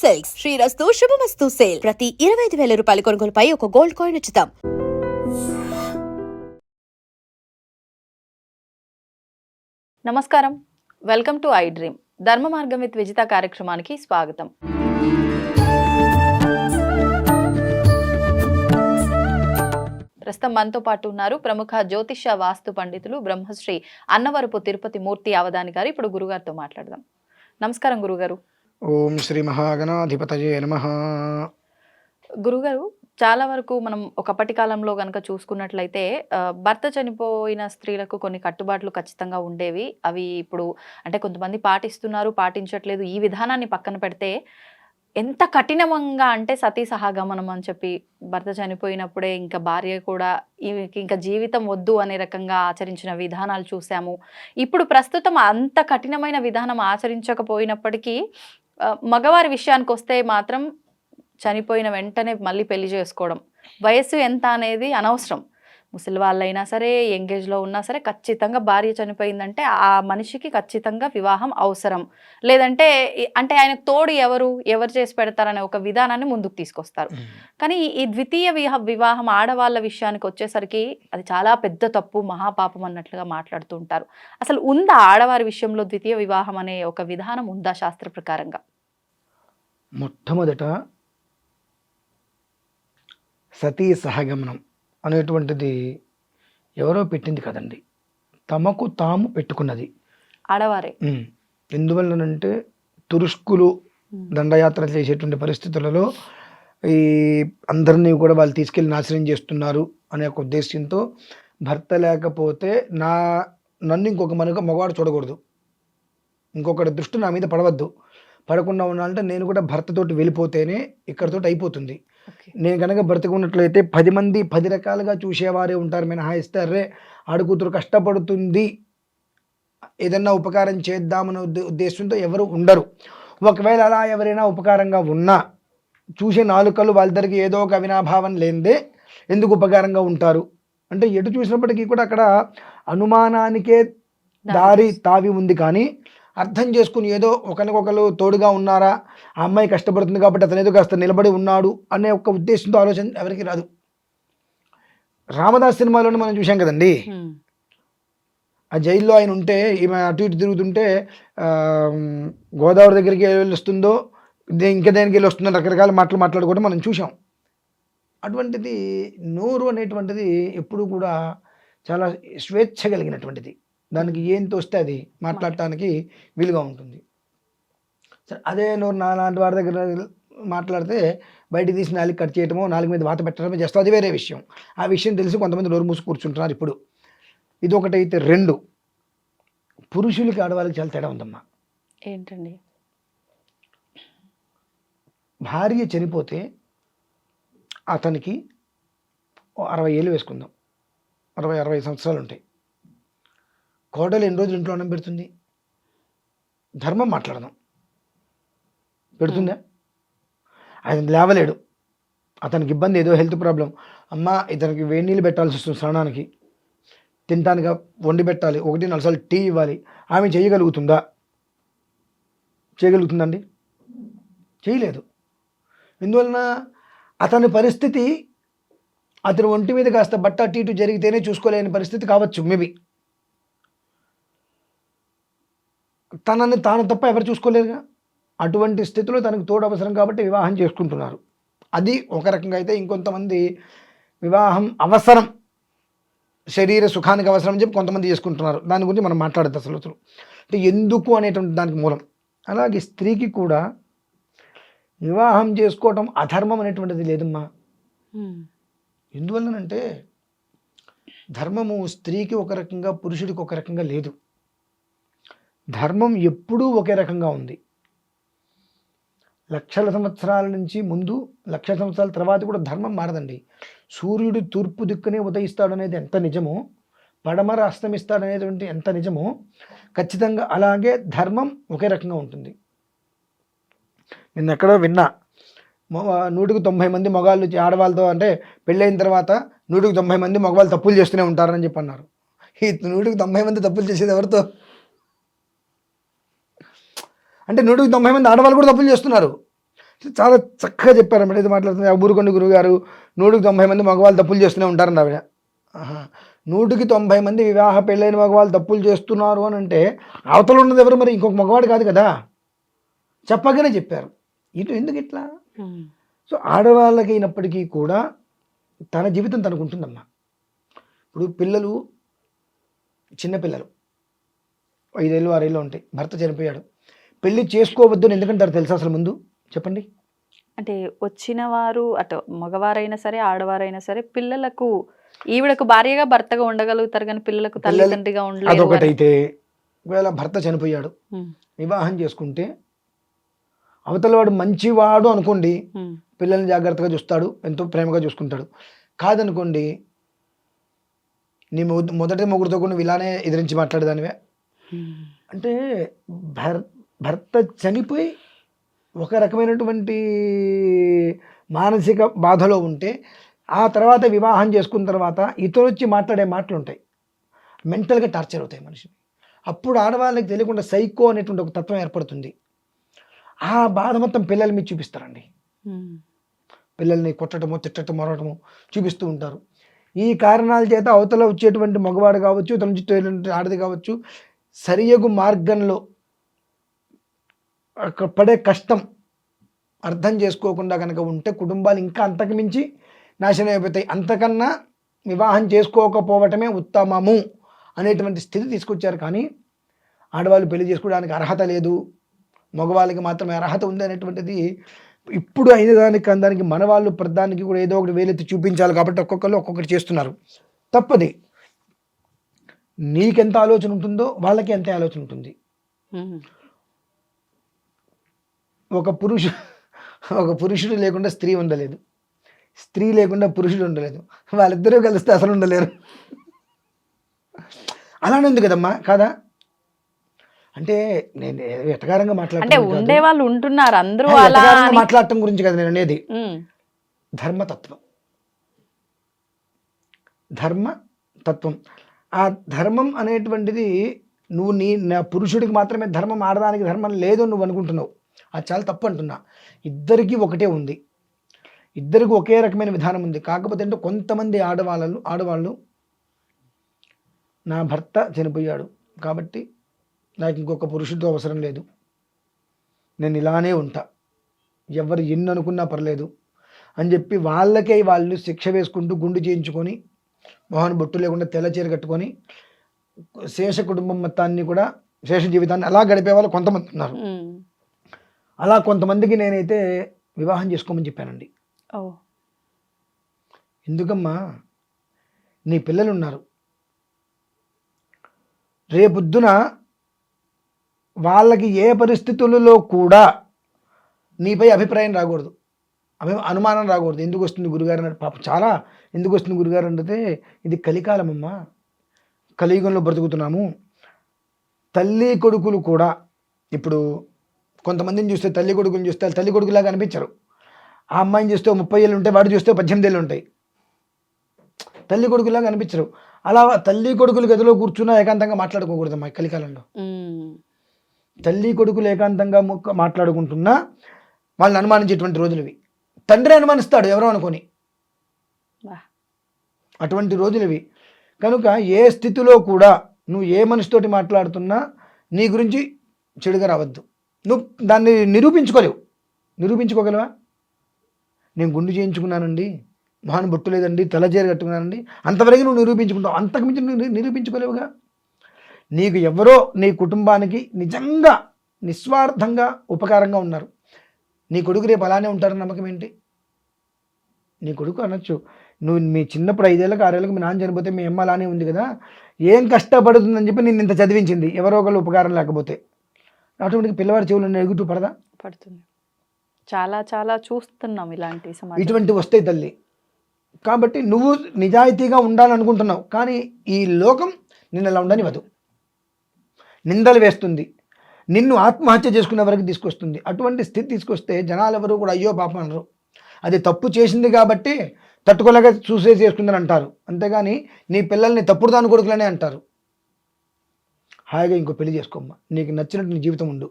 Silks. శ్రీరస్తు శుభమస్తు sale. ప్రతి ఇరవై ఐదు వేల రూపాయల కొనుగోలుపై ఒక గోల్డ్ కాయిన్ ఉచితం. నమస్కారం. Welcome to iDream. Dharma Margam with Vijitha కార్యక్రమానికి స్వాగతం. ప్రస్తుతం మనతో పాటు ఉన్నారు ప్రముఖ జ్యోతిష వాస్తు పండితులు బ్రహ్మశ్రీ అన్నవరపు తిరుపతి మూర్తి అవధాని గారు. ఇప్పుడు గురుగారితో మాట్లాడదాం. నమస్కారం గురుగారు. ఓం శ్రీ మహాగణాధిపతయే నమ. గురుగారు చాలా వరకు మనం ఒకప్పటి కాలంలో కనుక చూసుకున్నట్లయితే భర్త చనిపోయిన స్త్రీలకు కొన్ని కట్టుబాట్లు ఖచ్చితంగా ఉండేవి. అవి ఇప్పుడు అంటే కొంతమంది పాటిస్తున్నారు పాటించట్లేదు. ఈ విధానాన్ని పక్కన పెడితే ఎంత కఠినంగా అంటే సతీ సహాగమనం అని చెప్పి భర్త చనిపోయినప్పుడే ఇంకా భార్య కూడా ఇంకా జీవితం వద్దు అనే రకంగా ఆచరించిన విధానాలు చూసాము ఇప్పుడు ప్రస్తుతం అంత కఠినమైన విధానం ఆచరించకపోయినప్పటికీ మగవారి విషయానికి వస్తే మాత్రం చనిపోయిన వెంటనే మళ్ళీ పెళ్ళి చేసుకోవడం. వయస్సు ఎంత అనేది అనవసరం. ముసలి వాళ్ళైనా సరే ఎంగేజ్లో ఉన్నా సరే ఖచ్చితంగా భార్య చనిపోయిందంటే ఆ మనిషికి ఖచ్చితంగా వివాహం అవసరం. లేదంటే అంటే ఆయనకు తోడు ఎవరు ఎవరు చేసి పెడతారనే ఒక విధానాన్ని ముందుకు తీసుకొస్తారు. కానీ ఈ- ద్వితీయ వివాహం ఆడవాళ్ళ విషయానికి వచ్చేసరికి అది చాలా పెద్ద తప్పు మహాపాపం అన్నట్లుగా మాట్లాడుతూ ఉంటారు. అసలు ఉందా ఆడవారి విషయంలో ద్వితీయ వివాహం అనే ఒక విధానం ఉందా శాస్త్ర ప్రకారంగా? మొట్టమొదట సతీ సహగమనం అనేటువంటిది ఎవరో పెట్టింది కదండి. తమకు తాము పెట్టుకున్నది. ఆడవారే. ఎందువల్లనంటే తురుష్కులు దండయాత్ర చేసేటువంటి పరిస్థితులలో ఈ అందరినీ కూడా వాళ్ళు తీసుకెళ్ళి నాశనం చేస్తున్నారు అనే ఒక ఉద్దేశంతో భర్త లేకపోతే నా నన్ను ఇంకొక మనకు మగవాడు చూడకూడదు. ఇంకొకటి దృష్టి నా మీద పడవద్దు. పడకుండా ఉండాలంటే నేను కూడా భర్తతోటి వెళ్ళిపోతేనే ఇక్కడితోటి అయిపోతుంది. నేను కనుక బ్రతికున్నట్లయితే పది మంది పది రకాలుగా చూసేవారే ఉంటారు మినహాయిస్తే అర్రే ఆడుకూతురు కష్టపడుతుంది. ఏదన్నా ఉపకారం చేద్దామనే ఉద్దే- ఉద్దేశంతో ఎవరు ఉండరు. ఒకవేళ అలా ఎవరైనా ఉపకారంగా ఉన్నా చూసే నాలుకలు వాళ్ళిద్దరికి ఏదో ఒక అవినాభావం లేనిదే ఎందుకు ఉపకారంగా ఉంటారు? అంటే ఎటు చూసినప్పటికీ కూడా అక్కడ అనుమానానికే దారి తావి ఉంది కానీ అర్థం చేసుకుని ఏదో ఒకరికొకరు తోడుగా ఉన్నారా? ఆ అమ్మాయి కష్టపడుతుంది కాబట్టి అతను ఏదో కాస్త నిలబడి ఉన్నాడు అనే ఒక ఉద్దేశంతో ఆలోచన ఎవరికి రాదు. రామదాస్ సినిమాలోనే మనం చూసాం కదండి. ఆ జైల్లో ఆయన ఉంటే ఈమె అటు ఇటు తిరుగుతుంటే గోదావరి దగ్గరికి వెళ్ళి వస్తుందో దే- ఇంకా దేనికి వెళ్ళి వస్తుందో రకరకాల మాటలు మాట్లాడుకోవడం మనం చూసాం అటువంటిది నోరు అనేటువంటిది ఎప్పుడు కూడా చాలా స్వేచ్ఛ కలిగినటువంటిది. దానికి ఏం తోస్తే అది మాట్లాడటానికి వీలుగా ఉంటుంది. సరే అదే నోరు నా లాంటి వారి దగ్గర మాట్లాడితే బయటికి తీసి నాలుగు కట్ చేయటమో నాలుగు మీద వాత పెట్టడమో చేస్తాం అది వేరే విషయం. ఆ విషయం తెలిసి కొంతమంది నోరు మూసి కూర్చుంటున్నారు ఇప్పుడు. ఇది ఒకటైతే రెండు. పురుషులకి ఆడవాళ్ళకి చాలా తేడా ఉందమ్మా. ఏంటండి? భార్య చనిపోతే అతనికి అరవై ఏళ్ళు వేసుకుందాం. అరవై అరవై సంవత్సరాలు ఉంటాయి. కోడలు ఎన్ని రోజులు ఇంట్లో అన్నం పెడుతుంది? ధర్మం మాట్లాడదాం. పెడుతుందా? ఆయన లేవలేడు. అతనికి ఇబ్బంది ఏదో హెల్త్ ప్రాబ్లం. అమ్మ ఇతనికి వేడి నీళ్ళు పెట్టాల్సి వస్తుంది స్నానానికి. తినటానికి వండి పెట్టాలి. ఒకటి నలసాలు టీ ఇవ్వాలి. ఆమె చేయగలుగుతుందా? చేయగలుగుతుందండి? చేయలేదు. ఎందువలన అతని పరిస్థితి అతని ఒంటి మీద కాస్త బట్ట టీ ఇటు జరిగితేనే చూసుకోలేని పరిస్థితి కావచ్చు మేబీ. తనని తాను తప్ప ఎవరు చూసుకోలేరుగా? అటువంటి స్థితిలో తనకు తోడు అవసరం కాబట్టి వివాహం చేసుకుంటున్నారు. అది ఒక రకంగా అయితే ఇంకొంతమంది వివాహం అవసరం శరీర సుఖానికి అవసరం అని చెప్పి కొంతమంది చేసుకుంటున్నారు. దాని గురించి మనం మాట్లాడద్దు అసలు అసలు. అంటే ఎందుకు అనేటువంటి దానికి మూలం. అలాగే స్త్రీకి కూడా వివాహం చేసుకోవటం అధర్మం అనేటువంటిది లేదమ్మా. ఎందువల్లనంటే ధర్మము స్త్రీకి ఒక రకంగా పురుషుడికి ఒక రకంగా లేదు. ధర్మం ఎప్పుడూ ఒకే రకంగా ఉంది. లక్షల సంవత్సరాల నుంచి ముందు లక్ష సంవత్సరాల తర్వాత కూడా ధర్మం మారదండి. సూర్యుడు తూర్పు దిక్కునే ఉదయిస్తాడు అనేది ఎంత నిజమో పడమర అస్తమిస్తాడనేటువంటి ఎంత నిజమో ఖచ్చితంగా అలాగే ధర్మం ఒకే రకంగా ఉంటుంది. నేను ఎక్కడో విన్నా నూటికి తొంభై మంది మగవాళ్ళు ఆడవాళ్ళతో అంటే పెళ్ళైన తర్వాత నూటికి తొంభై మంది మగవాళ్ళు తప్పులు చేస్తూనే ఉంటారని చెప్పి అన్నారు. ఈ నూటికి తొంభై మంది తప్పులు చేసేది ఎవరితో? అంటే నూటికి తొంభై మంది ఆడవాళ్ళు కూడా తప్పులు చేస్తున్నారు. చాలా చక్కగా చెప్పారన్నమాట ఇది మాట్లాడుతుంది? ఊరుకొండ గురువు గారు నూటికి తొంభై మంది మగవాళ్ళు తప్పులు చేస్తూనే ఉంటారండి ఆవిడ. ఆహా. నూటికి తొంభై మంది వివాహ పెళ్ళైన మగవాళ్ళు తప్పులు చేస్తున్నారు అని అంటే అవతల ఉన్నది ఎవరు మరి? ఇంకొక మగవాడు కాదు కదా? చెప్పగానే చెప్పారు. ఇటు ఎందుకు ఇట్లా? సో ఆడవాళ్ళకి అయినప్పటికీ కూడా తన జీవితం తనకు ఉంటుందమ్మా. ఇప్పుడు పిల్లలు చిన్నపిల్లలు ఐదేళ్ళు ఆరేళ్ళు ఉంటాయి. భర్త చనిపోయాడు. పెళ్ళి చేసుకోవద్దు అని ఎందుకంటారు తెలుసా అసలు ముందు? చెప్పండి. అంటే వచ్చిన వారు అటు మగవారైనా సరే ఆడవారైనా సరే పిల్లలకు ఈవిడకు భార్యగా భర్తగా ఉండగలుగుతారు కానీ పిల్లలకు పిల్లలు- తల్లిదండ్రిగా ఉండలేరు అని. అదొకటైతే ఒకవేళ భర్త చనిపోయాడు వివాహం చేసుకుంటే అవతల వాడు మంచివాడు అనుకోండి పిల్లల్ని జాగ్రత్తగా చూస్తాడు ఎంతో ప్రేమగా చూసుకుంటాడు. కాదనుకోండి నీ మొద- మొదటి మొగుడుతో కూడా నువ్వు ఇలానే ఎదిరించి మాట్లాడేదానివే. అంటే భర్ భర్త చనిపోయి ఒక రకమైనటువంటి మానసిక బాధలో ఉంటే ఆ తర్వాత వివాహం చేసుకున్న తర్వాత ఇతరు వచ్చి మాట్లాడే మాటలు ఉంటాయి. మెంటల్గా టార్చర్ అవుతాయి మనిషిని. అప్పుడు ఆడవాళ్ళకి తెలియకుండా సైకో అనేటువంటి ఒక తత్వం ఏర్పడుతుంది. ఆ బాధ మొత్తం పిల్లల మీద చూపిస్తారండి. పిల్లల్ని కొట్టడము తిట్టడం మరవటము చూపిస్తూ ఉంటారు. ఈ కారణాల చేత అవతల వచ్చేటువంటి మగవాడు కావచ్చు నుంచి వచ్చేటువంటి ఆడది కావచ్చు సరియగు మార్గంలో పడే కష్టం అర్థం చేసుకోకుండా కనుక ఉంటే కుటుంబాలు ఇంకా అంతకు మించి నాశనం అయిపోతాయి. అంతకన్నా వివాహం చేసుకోకపోవటమే ఉత్తమము అనేటువంటి స్థితి తీసుకొచ్చారు. కానీ ఆడవాళ్ళు పెళ్ళి చేసుకోవడానికి అర్హత లేదు. మగవాళ్ళకి మాత్రమే అర్హత ఉంది అనేటువంటిది ఇప్పుడు అయిన దానికి అందానికి మన వాళ్ళు ప్రధానికి కూడా ఏదో ఒకటి వేలెత్తి చూపించాలి కాబట్టి ఒక్కొక్కరు ఒక్కొక్కటి చేస్తున్నారు. తప్పది. నీకెంత ఆలోచన ఉంటుందో వాళ్ళకి ఎంత ఆలోచన ఉంటుంది. ఒక పురుషు ఒక పురుషుడు లేకుండా స్త్రీ ఉండలేదు. స్త్రీ లేకుండా పురుషుడు ఉండలేదు. వాళ్ళిద్దరూ కలిస్తే అసలు ఉండలేరు. అలానే ఉంది కదమ్మా కాదా? అంటే నేను ఎటకారంగా ఉండే వాళ్ళు ఉంటున్నారు అందరూ మాట్లాడటం గురించి కదా నేను అనేది. ధర్మతత్వం. ధర్మ తత్వం ఆ ధర్మం అనేటువంటిది నువ్వు నీ నా పురుషుడికి మాత్రమే ధర్మం ఆడడానికి ధర్మం లేదు నువ్వు అనుకుంటున్నావు. అది చాలా తప్పు అంటున్నా. ఇద్దరికీ ఒకటే ఉంది. ఇద్దరికి ఒకే రకమైన విధానం ఉంది. కాకపోతే అంటే కొంతమంది ఆడవాళ్ళు ఆడవాళ్ళు నా భర్త చనిపోయాడు కాబట్టి నాకు ఇంకొక పురుషుడితో అవసరం లేదు. నేను ఇలానే ఉంటా. ఎవరు ఎన్ని అనుకున్నా పర్లేదు అని చెప్పి వాళ్ళకే వాళ్ళు శిక్ష వేసుకుంటూ గుండు చేయించుకొని మొహన్ బొట్టు లేకుండా తెల్ల చీర కట్టుకొని శేష కుటుంబం మొత్తాన్ని కూడా శేష జీవితాన్ని అలా గడిపే వాళ్ళు కొంతమంది ఉన్నారు. అలా కొంతమందికి నేనైతే వివాహం చేసుకోమని చెప్పానండి. ఎందుకమ్మా? నీ పిల్లలు ఉన్నారు రేపొద్దున వాళ్ళకి ఏ పరిస్థితులలో కూడా నీపై అభిప్రాయం రాకూడదు. అభి అనుమానం రాకూడదు. ఎందుకు వస్తుంది గురుగారు అన్నాడు. పాప చాలా ఎందుకు వస్తుంది గురుగారు అంటే ఇది కలికాలమమ్మా. కలియుగంలో బ్రతుకుతున్నాము. తల్లి కొడుకులు కూడా ఇప్పుడు కొంతమందిని చూస్తే తల్లి కొడుకుని చూస్తే వాళ్ళు తల్లి కొడుకులాగా అనిపించరు. ఆ అమ్మాయిని చూస్తే ముప్పై ఏళ్ళు ఉంటాయి వాడు చూస్తే పద్దెనిమిది ఏళ్ళు ఉంటాయి. తల్లి కొడుకులాగా అనిపించరు. అలా తల్లి కొడుకులు గదిలో కూర్చున్నా ఏకాంతంగా మాట్లాడుకోకూడదు అమ్మా ఈ కలికాలంలో. తల్లి కొడుకులు ఏకాంతంగా ముక్క- మాట్లాడుకుంటున్నా వాళ్ళని అనుమానించేటువంటి రోజులు ఇవి తండ్రి అనుమానిస్తాడు ఎవరో అనుకొని. అటువంటి రోజులు ఇవి కనుక ఏ స్థితిలో కూడా నువ్వు ఏ మనిషితోటి మాట్లాడుతున్నా నీ గురించి చెడుగా రావద్దు. నువ్వు దాన్ని నిరూపించుకోలేవు. నిరూపించుకోగలవా? నేను గుండు చేయించుకున్నానండి మొహాన్ని బొట్టు లేదండి తలజేరు కట్టుకున్నానండి అంతవరకు నువ్వు నిరూపించుకుంటావు. అంతకుమించి నువ్వు నిరూపించుకోలేవుగా. నీకు ఎవరో నీ కుటుంబానికి నిజంగా నిస్వార్థంగా ఉపకారంగా ఉన్నారు. నీ కొడుకు రేపు అలానే ఉంటారని నమ్మకం ఏంటి? నీ కొడుకు అనొచ్చు. నువ్వు మీ చిన్నప్పుడు ఐదేళ్ళకి ఆరేళ్ళకి మీ నాన్న చనిపోతే మీ అమ్మ అలానే ఉంది కదా. ఏం కష్టపడుతుందని చెప్పి నిన్ను ఇంత చదివించింది. ఎవరో ఒకళ్ళు ఉపకారం లేకపోతే. ఆటోమేటిక్ పిల్లవాడి చెవులు నెగుతూ పడదా? పడుతుంది. చాలా చాలా చూస్తున్నాం ఇలాంటి సమాజం. ఇటువంటి వస్తాయి తల్లి. కాబట్టి నువ్వు నిజాయితీగా ఉండాలనుకుంటున్నావు కానీ ఈ లోకం నిన్ను అలా ఉండనివ్వదు. నిందలు వేస్తుంది. నిన్ను ఆత్మహత్య చేసుకునే వరకు తీసుకొస్తుంది. అటువంటి స్థితి తీసుకొస్తే జనాలు ఎవరు కూడా అయ్యో పాపం అనరు. అది తప్పు చేసింది కాబట్టి తట్టుకోలేక చూసే చేసుకుందని అంటారు. అంతేగాని నీ పిల్లల్ని తప్పుడు దాని కొడుకులనే అంటారు. హాయిగా ఇంకో పెళ్ళి చేసుకోమ్మా. నీకు నచ్చినట్టు నీ జీవితం ఉండు.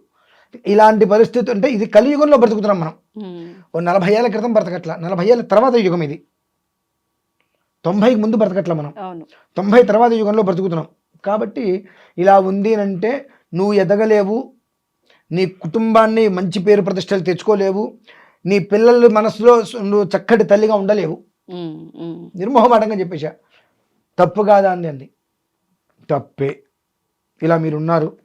ఇలాంటి పరిస్థితి అంటే ఇది కలియుగంలో బ్రతుకుతున్నాం మనం. ఓ నలభై ఏళ్ళ క్రితం బ్రతకట్ల. నలభై ఏళ్ళ తర్వాత యుగం ఇది. తొంభైకి ముందు బ్రతకట్ల మనం. తొంభై తర్వాత యుగంలో బ్రతుకుతున్నాం. కాబట్టి ఇలా ఉంది అంటే నువ్వు ఎదగలేవు. నీ కుటుంబాన్ని మంచి పేరు ప్రతిష్టలు తెచ్చుకోలేవు. నీ పిల్లల మనసులో నువ్వు చక్కటి తల్లిగా ఉండలేవు. నిర్మోహమాటంగా చెప్పేశా. తప్పు కాదా అంది అంది. తప్పే. ఇలా మీరు ఉన్నారు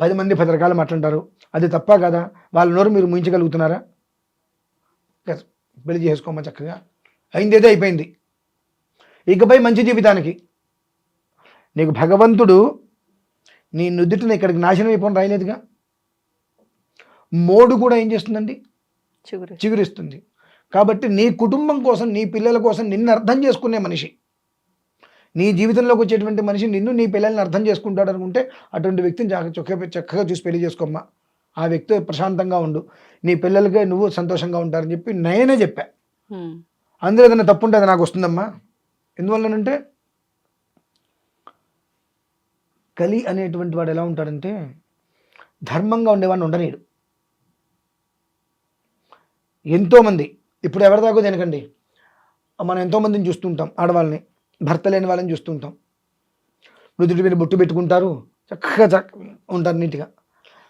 పది మంది పది రకాలు మాట్లాడతారు. అది తప్ప కదా? వాళ్ళ నోరు మీరు ముయించగలుగుతున్నారా? పెళ్ళి చేసుకోమా చక్కగా అయిందేదో అయిపోయింది. ఇకపై మంచి జీవితానికి. నీకు భగవంతుడు నీ నుదుటిని ఇక్కడికి నాశనం అయిపోయి రాయలేదుగా? మోడు కూడా ఏం చేస్తుందండి? చిగురు చిగురిస్తుంది. కాబట్టి నీ కుటుంబం కోసం నీ పిల్లల కోసం నిన్ను అర్థం చేసుకునే మనిషి. నీ జీవితంలోకి వచ్చేటువంటి మనిషి నిన్ను నీ పిల్లల్ని అర్థం చేసుకుంటాడు అనుకుంటే అటువంటి వ్యక్తిని చక్క- చక్కగా చక్కగా చూసి పెళ్ళి చేసుకోమ్మా. ఆ వ్యక్తి ప్రశాంతంగా ఉండు. నీ పిల్లలకే నువ్వు సంతోషంగా ఉంటారని చెప్పి నేనే చెప్పా. అందులో ఏదైనా తప్పు ఉంటే అది నాకు వస్తుందమ్మా. ఎందువల్లనంటే కలి అనేటువంటి వాడు ఎలా ఉంటాడంటే ధర్మంగా ఉండేవాడిని ఉండనీడు ఎంతోమంది ఇప్పుడు ఎవరి దాకా దేనికండి? మనం ఎంతోమందిని చూస్తుంటాం ఆడవాళ్ళని. భర్త లేని వాళ్ళని చూస్తుంటాం. మృదుడి మీద బొట్టు పెట్టుకుంటారు. చక్కగా చక్క ఉంటారు నీట్గా.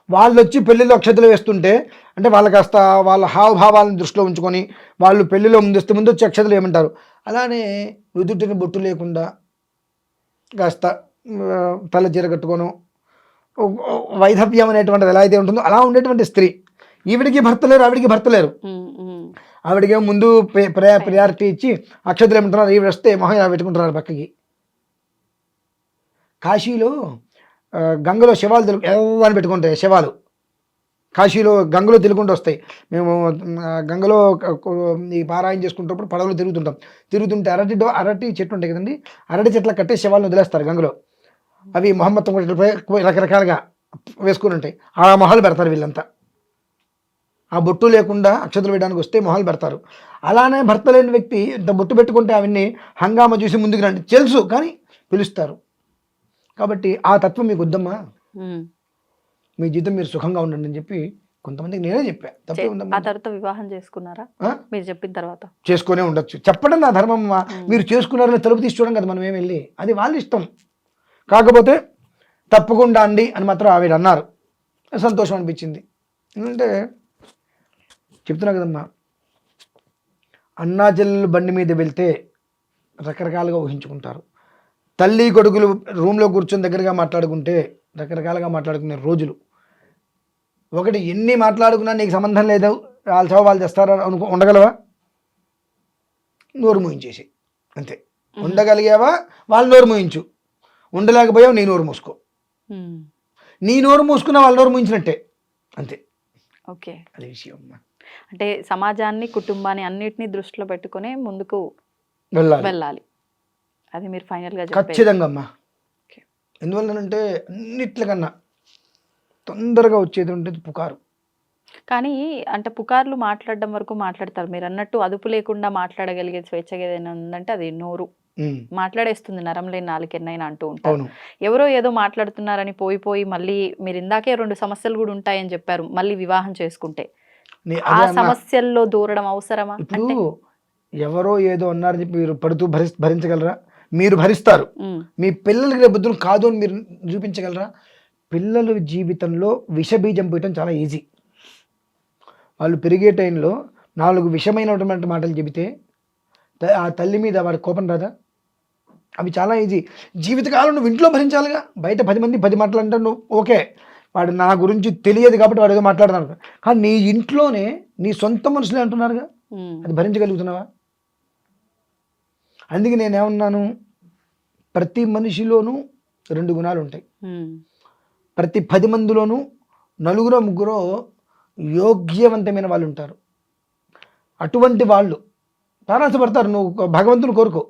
వాళ్ళు వచ్చి పెళ్ళిలో అక్షతలు వేస్తుంటే అంటే వాళ్ళ కాస్త వాళ్ళ హావభావాలను దృష్టిలో ఉంచుకొని వాళ్ళు పెళ్ళిలో ముందుస్తే ముందు వచ్చి అక్షతలు ఏమంటారు అలానే నుదుటిని బొట్టు లేకుండా కాస్త తల చీర కట్టుకోను వైధవ్యం అనేటువంటిది ఎలా అయితే ఉంటుందో అలా ఉండేటువంటి స్త్రీ. ఈవిడికి భర్త లేరు ఆవిడికి భర్త లేరు. ఆవిడకి ముందు ప్రయారిటీ ఇచ్చి అక్షతలు ఏమంటున్నారు ఈవిడ వస్తే మొహం ఇలా పెట్టుకుంటున్నారు పక్కకి. కాశీలో గంగలో శవాలు తెలుగు ఎవరిని పెట్టుకుంటాయి శవాలు. కాశీలో గంగలో తెలుగుంటూ వస్తాయి. మేము గంగలో ఈ పారాయణ చేసుకుంటున్నప్పుడు పడవలో తిరుగుతుంటాం. తిరుగుతుంటే అరటి డో అరటి చెట్లు ఉంటాయి కదండి అరటి చెట్ల కట్టే శవాలను వదిలేస్తారు గంగలో. అవి మొహమ్మద్ రకరకాలుగా వేసుకుని ఉంటాయి. ఆ మొహాలు పెడతారు వీళ్ళంతా. ఆ బొట్టు లేకుండా అక్షతలు వేయడానికి వస్తే మొహాలు పెడతారు. అలానే భర్త లేని వ్యక్తి ఇంత బొట్టు పెట్టుకుంటే అవన్నీ హంగామా చూసి ముందుకు రండి. తెలుసు కానీ పిలుస్తారు. కాబట్టి ఆ తత్వం మీకు వద్దమ్మా. మీ జీవితం మీరు సుఖంగా ఉండండి అని చెప్పి కొంతమందికి నేనే చెప్పా. తప్పే చే- ఉందమ్మా. ఆ తర్వాత వివాహం చేసుకున్నారా? మీరు చెప్పిన తర్వాత. చేసుకునే ఉండొచ్చు. చెప్పడం నా ధర్మం మీరు చేసుకున్నారని తలుపు తీసి చూడం కదా మనం ఏం వెళ్ళి. అది వాళ్ళ ఇష్టం. కాకపోతే తప్పకుండా అండి అని మాత్రం ఆవిడ అన్నారు. సంతోషం అనిపించింది. ఎందుకంటే చెప్తున్నా కదమ్మా. అన్నా చెల్లెలు బండి మీద వెళ్తే రకరకాలుగా ఊహించుకుంటారు. తల్లి కొడుకులు రూమ్లో కూర్చొని దగ్గరగా మాట్లాడుకుంటే రకరకాలుగా మాట్లాడుకునే రోజులు. ఒకటి ఎన్ని మాట్లాడుకున్నా నీకు సంబంధం లేదు. వాళ్ళ చావు వాళ్ళు చేస్తారా అనుకో ఉండగలవా? నోరు మూయించేసి అంతే. ఉండగలిగావా? వాళ్ళు నోరు మూయించు. ఉండలేకపోయావు నీ నోరు మూసుకో. నీ నోరు మూసుకున్న వాళ్ళ నోరు మూయించినట్టే. అంతే. ఓకే. అదే విషయం అమ్మా. అంటే సమాజాన్ని కుటుంబాన్ని అన్నిటినీ దృష్టిలో పెట్టుకొని ముందుకు వెళ్ళాలి. అది మీరు ఫైనల్గా చెప్పేది. ఖచ్చితంగా అమ్మా. ఎందువల్లనంటే అన్నిట్లకన్నా తొందరగా వచ్చేది ఉంటుంది పుకారు. కానీ అంటే పుకార్లు మాట్లాడడం వరకు మాట్లాడతారు. మీరు అన్నట్టు అదుపు లేకుండా మాట్లాడగలిగే స్వేచ్ఛగా ఏదైనా ఉందంటే అది నోరు. మాట్లాడేస్తుంది నరం లేని నాలుకెన్నైనా అంటూ ఉంటారు. ఎవరో ఏదో మాట్లాడుతున్నారని పోయి పోయి మళ్ళీ మీరు ఇందాకే రెండు సమస్యలు కూడా ఉంటాయని చెప్పారు మళ్ళీ వివాహం చేసుకుంటే. ఆ. సమస్యల్లో దూరడం అవసరమా? ఇప్పుడు ఎవరో ఏదో అన్నారని చెప్పి మీరు పడుతూ భరి భరించగలరా? మీరు భరిస్తారు. మీ పిల్లలకి రేపు కాదు అని మీరు నిరూపించగలరా పిల్లల జీవితంలో విషబీజం పోయటం చాలా ఈజీ. వాళ్ళు పెరిగే టైంలో నాలుగు విషమైనటువంటి మాటలు చెబితే ఆ తల్లి మీద వాడి కోపం రాదా? అవి చాలా ఈజీ. జీవితకాలం నువ్వు ఇంట్లో భరించాలిగా? బయట పది మంది పది మాటలు అంటే నువ్వు. ఓకే. వాడు నా గురించి తెలియదు కాబట్టి వాడు ఏదో మాట్లాడతాను కానీ నీ ఇంట్లోనే నీ సొంత మనుషులే అంటున్నారుగా. అది భరించగలుగుతున్నావా? అందుకే నేనేమన్నాను ప్రతి మనిషిలోనూ రెండు గుణాలు ఉంటాయి ప్రతి పది మందిలోనూ నలుగురో ముగ్గురో యోగ్యవంతమైన వాళ్ళు ఉంటారు అటువంటి వాళ్ళు తారాసపడతారు నువ్వు భగవంతుని కోరుకో.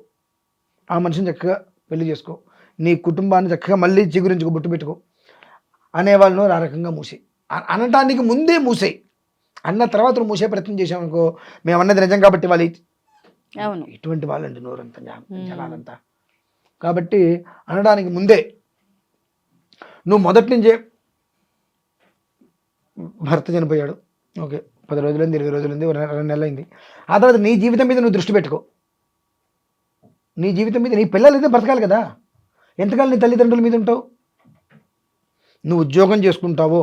ఆ మనిషిని చక్కగా పెళ్ళి చేసుకో. నీ కుటుంబాన్ని చక్కగా మళ్ళీ చిగురించుకో బొట్టు పెట్టుకో. అనేవాళ్ళను ఆ రకంగా మూసి అనటానికి ముందే మూసేయి. అన్న తర్వాత నువ్వు మూసే ప్రయత్నం చేసామనుకో మేము అన్నది నిజం కాబట్టి వాళ్ళు అవును. ఇటువంటి వాళ్ళండి నోరంతా. జనాలంతా. కాబట్టి అనడానికి ముందే నువ్వు మొదటి నుంచే భర్త చనిపోయాడు. ఓకే పది రోజులైంది ఇరవై రోజులైంది రెండు రెండు నెలలు అయింది ఆ తర్వాత నీ జీవితం మీద నువ్వు దృష్టి పెట్టుకో. నీ జీవితం మీద నీ పిల్లలు అయితే బ్రతకాలి కదా. ఎంతకాలం నీ తల్లిదండ్రుల మీద ఉంటావు? నువ్వు ఉద్యోగం చేసుకుంటావో.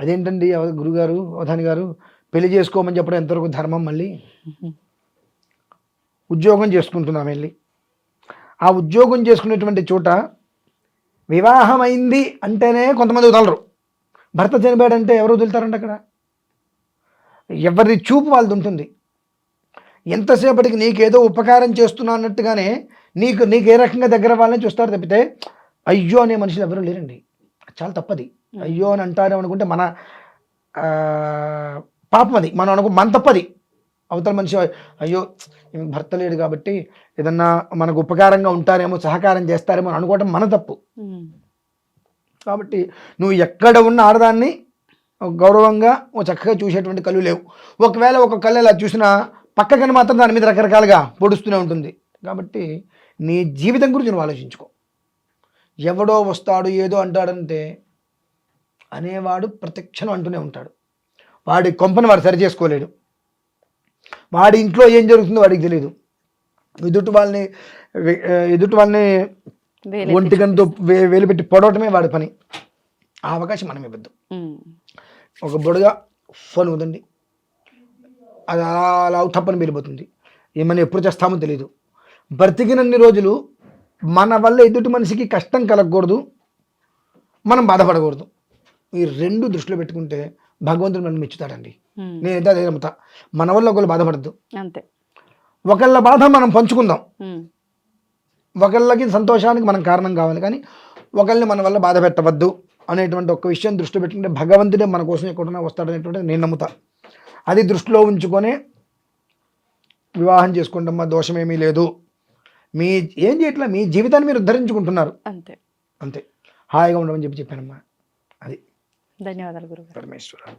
అదేంటండి గురుగారు అవధాని గారు? పెళ్ళి చేసుకోమని చెప్పడం ఎంతవరకు ధర్మం మళ్ళీ? ఉద్యోగం చేసుకుంటున్నాం వెళ్ళి. ఆ ఉద్యోగం చేసుకునేటువంటి చోట వివాహమైంది అంటేనే కొంతమంది వదలరు. భర్త చనిపోయాడంటే ఎవరు వదులుతారండి అక్కడ? ఎవరి చూపు వాళ్ళది ఉంటుంది. ఎంతసేపటికి నీకేదో ఉపకారం చేస్తున్నా అన్నట్టుగానే నీకు నీకు ఏ రకంగా దగ్గర వాళ్ళని చూస్తారు తప్పితే అయ్యో అనే మనుషులు ఎవరు లేరండి. చాలా తప్పది. అయ్యో అని అంటారు అనుకుంటే మన పాపం అది. మనం అనుకో మన తప్పది. అవతల మనిషి అయ్యో భర్త లేడు కాబట్టి ఏదన్నా మనకు ఉపకారంగా ఉంటారేమో సహకారం చేస్తారేమో అని అనుకోవటం మన తప్పు. కాబట్టి నువ్వు ఎక్కడ ఉన్న ఆడదాన్ని గౌరవంగా ఓ చక్కగా చూసేటువంటి కళ్ళు లేవు. ఒకవేళ ఒక కళ్ళు ఇలా చూసినా పక్కకని మాత్రం దాని మీద రకరకాలుగా పొడుస్తూనే ఉంటుంది. కాబట్టి నీ జీవితం గురించి నువ్వు ఆలోచించుకో. ఎవడో వస్తాడు ఏదో అంటాడంటే అనేవాడు ప్రత్యక్షణం అంటూనే ఉంటాడు. వాడి కొంపను వాడు సరి చేసుకోలేడు. వాడి ఇంట్లో ఏం జరుగుతుందో వాడికి తెలియదు ఎదుటి వాళ్ళని ఎదుటి వాళ్ళని ఒంటికంతో వే వేలు పెట్టి పొడవటమే వాడి పని. ఆ అవకాశం మనం ఇవ్వద్దు. ఒక బొడుగా ఫోన్ ఉందండి అది అలా అలా టప్పని వెళ్ళిపోతుంది ఏమని ఎప్పుడు చేస్తామో తెలియదు బ్రతికినన్ని రోజులు మన వల్ల ఎదుటి మనిషికి కష్టం కలగకూడదు మనం బాధపడకూడదు. ఈ రెండు దృష్టిలో పెట్టుకుంటే భగవంతుడు మనం మెచ్చుతాడండి. నేనైతే అదే నమ్ముతా. మన వల్ల ఒకళ్ళు బాధపడద్దు. అంతే. ఒకళ్ళ బాధ మనం పంచుకుందాం. ఒకళ్ళకి సంతోషానికి మనం కారణం కావాలి కానీ ఒకళ్ళని మన వల్ల బాధ పెట్టవద్దు అనేటువంటి ఒక విషయం దృష్టిలో పెట్టుకుంటే భగవంతుడే మన కోసం ఎక్కడున్నా వస్తాడనేటువంటిది నేను నమ్ముతా. అది దృష్టిలో ఉంచుకొని వివాహం చేసుకుంటామా దోషమేమీ లేదు. మీ ఏం చేయట్లా మీ జీవితాన్ని మీరు ఉద్ధరించుకుంటున్నారు? అంతే. అంతే. హాయిగా ఉండమని చెప్పి చెప్పానమ్మా. అది. ధన్యవాదాలు గురుగారు. పరమేశ్వర